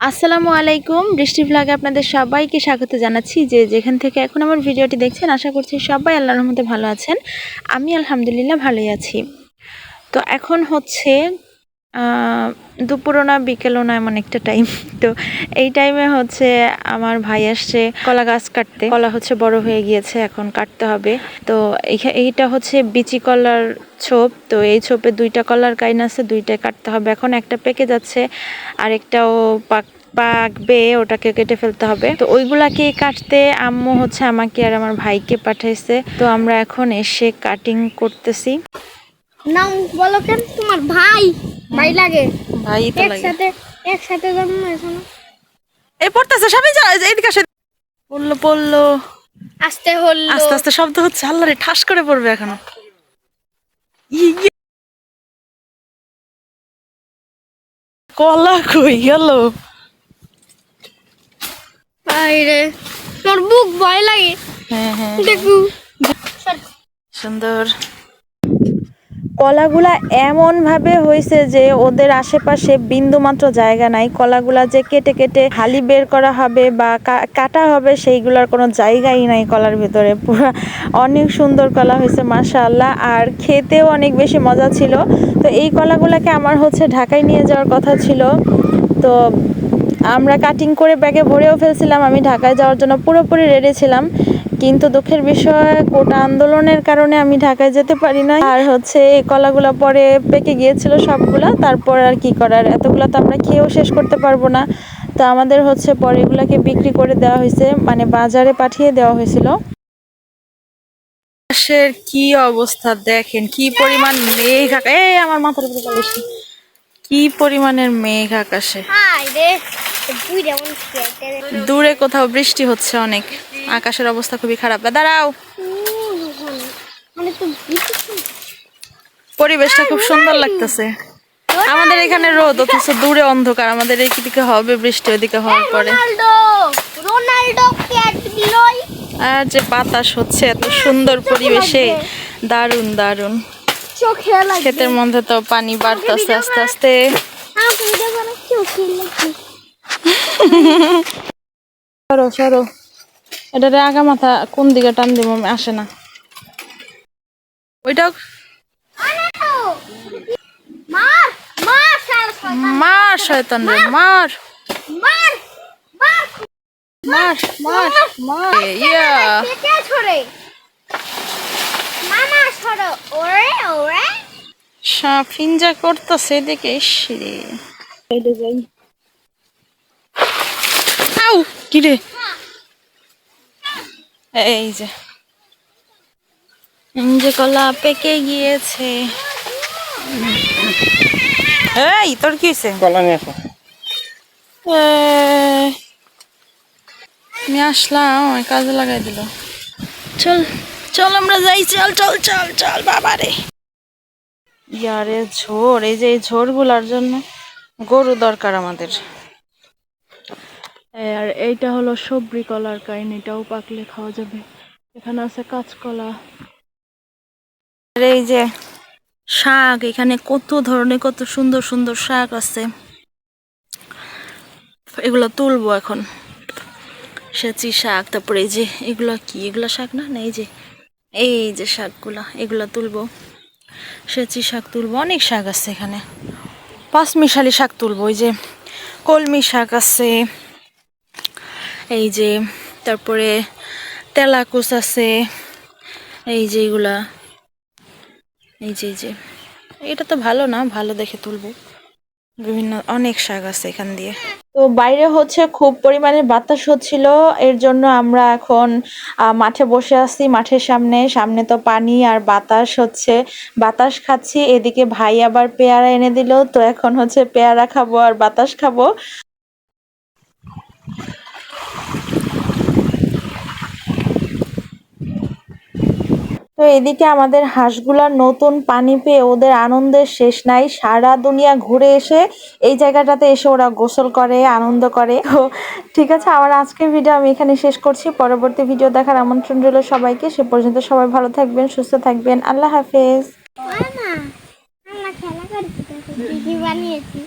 আসসালামু আলাইকুম বৃষ্টি ভ্লাগে আপনাদের সবাইকে স্বাগত জানাচ্ছি যে যেখান থেকে এখন আমার ভিডিওটি দেখছেন, আশা করছি সবাই আল্লাহর রহমতে ভালো আছেন। আমি আলহামদুলিল্লাহ ভালোই আছি। তো এখন হচ্ছে দুপুরও না বিকেলও না এমন একটা টাইম তো এই টাইমে হচ্ছে আমার ভাই আসছে কলা গাছ কাটতে। কলা হচ্ছে বড় হয়ে গিয়েছে, এখন কাটতে হবে। তো এইটা হচ্ছে বিচি কলার ছোপ। তো এই ছোপে দুইটা কলার কাইন আছে, দুইটাই কাটতে হবে। এখন একটা পেকে যাচ্ছে, আরেকটাও পাক পাকবে, ওটাকে কেটে ফেলতে হবে। তো ওইগুলাকে কাটতে আম্মু হচ্ছে আমাকে আর আমার ভাইকে পাঠাইছে। তো আমরা এখন এসে কাটিং করতেছি। নাম বলো কেন? তোমার ভাই। ভাই লাগে। ভাই তো লাগে। একসাথে একসাথে জন্ম হয়েছে না? এই পড়তেছে সবাই যা এইদিকে আসে। পড়ল পড়ল। আসতে হল। আস্তে আস্তে শব্দ হচ্ছে আল্লাহ রে ঠাস করে পড়বে এখন। কলা কই গেল? বাইরে তোর বুক ভয় লাগে। হ্যাঁ হ্যাঁ। দেখু সুন্দর। কলাগুলা এমন ভাবে হয়েছে যে ওদের আশেপাশে বিন্দু মাত্র জায়গা নাই। কলাগুলা যে কেটে কেটে হালি বের করা হবে বা কাটা হবে সেইগুলার কোনো জায়গাই নাই কলার ভিতরে। পুরো অনেক সুন্দর কলা হয়েছে, মাশাআল্লাহ। আর খেতেও অনেক বেশি মজা ছিল। তো এই কলাগুলাকে আমার হচ্ছে ঢাকায় নিয়ে যাওয়ার কথা ছিল। তো আমরা কাটিং করে ব্যাগে ভরেও ফেলছিলাম। আমি ঢাকায় যাওয়ার জন্য পুরোপুরি রেডি ছিলাম। কিন্তু দুঃখের বিষয় কোটা আন্দোলনের কারণে আমি ঢাকায় যেতে পারি না আর হচ্ছে এই কলাগুলো পরে পেকে গিয়েছিল সবগুলা তারপর আর কি করার? এতগুলো তো আমরা খেয়েও শেষ করতে পারব না। তো আমাদের হচ্ছে পরে এগুলাকে বিক্রি করে দেওয়া হয়েছে মানে বাজারে পাঠিয়ে দেওয়া হয়েছিল। আকাশের কি অবস্থা দেখেন কি পরিমাণ মেঘ আকাশ এই আমার মাথার উপরে কি পরিমাণের মেঘ আকাশে। দূরে কোথাও বৃষ্টি হচ্ছে অনেক। আকাশের অবস্থা খুবই খারাপ। দাঁড়াও। মানে পরিবেশটা খুব সুন্দর লাগতেছে। আমাদের এখানে রোদ অথচ দূরে অন্ধকার। আমাদের এই দিকে হবে বৃষ্টি ওদিকে হওয়ার পরে। আর যে বাতাস হচ্ছে এত সুন্দর পরিবেশে। দারুণ দারুণ। চোখে ক্ষেতের মধ্যে তো পানি বাড়তেছে আস্তে আস্তে আমাকে ভিডিও বানা চোখে লাগে সরো সরো। এটারে আগা মাথা কোন দিকে টান দিব আসে না। ওইটা মার মার শালা শয়তান। মার শয়তান রে মার মার। মার মার। মার মার ইয়া। মামা ছড়ো ওরে ওরে। সাফিন যা করতেছে দেখে ইসরে আউ কি রে? এই যে। যে কলা পেকে গিয়েছে। এই তোর কি হয়েছে? কলা নিয়ে আমি আসলাম কাজে লাগাই দিল। চল চল আমরা যাই চল চল চল চল বাবা রে। ইয়ারে ঝোর এই যে এই ঝোরগুলার জন্য গরু দরকার আমাদের। আর এইটা হলো সবরি কলার কাইন এটাও পাকলে খাওয়া যাবে। এখানে আছে কাঁচকলা। আর এই যে শাক, এখানে কত ধরনের, কত সুন্দর সুন্দর শাক আছে। এগুলো তুলবো এখন। সেচি শাক, তারপরে এই যে এগুলো কি? এগুলো শাক না? না, এই যে এই যে শাকগুলা, এগুলো তুলবো। সেচি শাক তুলবো, অনেক শাক আছে এখানে। পাঁচ মিশালি শাক তুলবো, ওই যে কলমি শাক আছে। এই যে, তারপরে তেলাকুচ আছে, এই যে এইগুলা এই যে যে। এটা তো ভালো না, ভালো দেখে তুলবো। বিভিন্ন, অনেক শাক আছে এখান দিয়ে। তো বাইরে হচ্ছে খুব পরিমাণে বাতাস হচ্ছিল, এর জন্য আমরা এখন মাঠে বসে আছি, মাঠের সামনে। সামনে তো পানি আর বাতাস হচ্ছে। বাতাস খাচ্ছি, এদিকে ভাই আবার পেয়ারা এনে দিল, তো এখন হচ্ছে পেয়ারা খাব আর বাতাস খাব। তো এদিকে আমাদের হাঁসগুলার নতুন পানি পেয়ে ওদের আনন্দের শেষ নাই। সারা দুনিয়া ঘুরে এসে এই জায়গাটাতে এসে ওরা গোসল করে আনন্দ করে। তো ঠিক আছে আমার আজকের ভিডিও আমি এখানে শেষ করছি। পরবর্তী ভিডিও দেখার আমন্ত্রণ রইল সবাইকে। সে পর্যন্ত সবাই ভালো থাকবেন সুস্থ থাকবেন। আল্লাহ হাফেজ। বানিয়েছি।